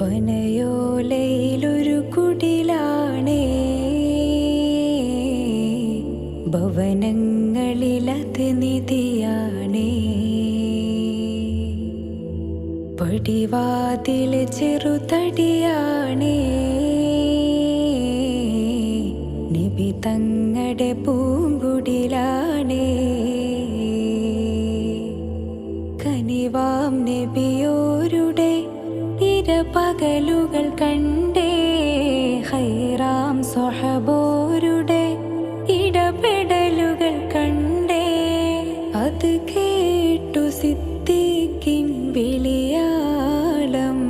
പനയോലയിലൊരു കുടിലാണേ. ഭവനങ്ങളിലത് നിധിയാണേ. പടിവാതിൽ ചെറുതടിയാണേ. നിബി തങ്ങടെ കനിവാം നബിയോരുടെ ഇരപകലുകൾ കണ്ടേ. ഹൈറാം സ്വഹബോരുടെ ഇടപെടലുകൾ കണ്ടേ. അത് കേട്ടു സിദ്ധിക്കിൻ വിളിയാളം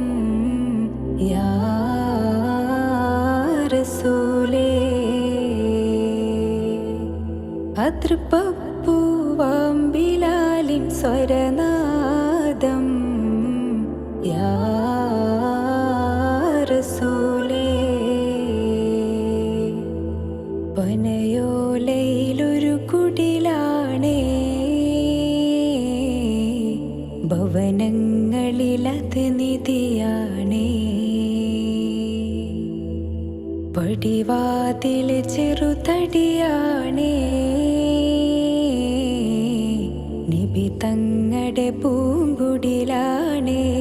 യാസൂലേ അതൃപ്പൂവാം ബിലാലിൻ സ്വരനാദം യാ റസൂലേ പനയോലയിലൊരു കുടിലാണേ. ഭവനങ്ങളിലത് നിധിയാണേ. പടിവാതിൽ ചെറുതടിയാണേ. തങ്ങടെ പൂങ്കുടിലാണേ.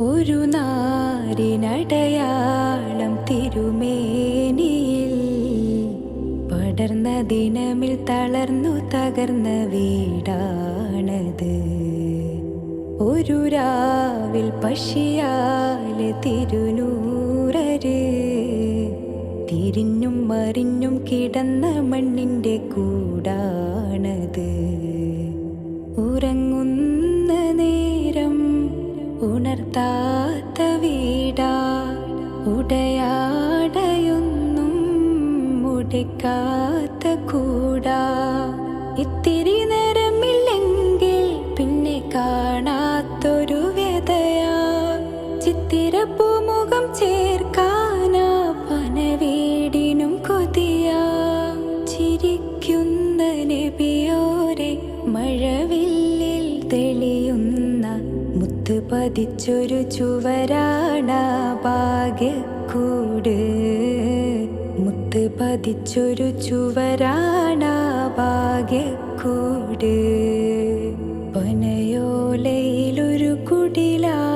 ഒരു നാരിനടയാളം തിരുമേനിയിൽ പടർന്ന ദിനമിൽ തളർന്നു തകർന്ന വീടാണത്. ഒരു രാവിൽ പശിയാലെ തിരുനൂറര്. തിരിഞ്ഞും മറിഞ്ഞും കിടന്ന മണ്ണിന്റെ കൂടാണത്. ഉറങ്ങുന്ന നേരം ഉണർത്താത്ത വീടാ. ഉടയാടയൊന്നും മുടിക്കാത്ത കൂടാ. ഇത്തിരി പതിച്ചൊരു ചുവരാണ ഭാഗ്യക്കൂട്. മുത്ത് പതിച്ചൊരു ചുവരാണ ഭാഗ്യക്കൂട്. പനയോലയിലൊരു കുടിലാണ്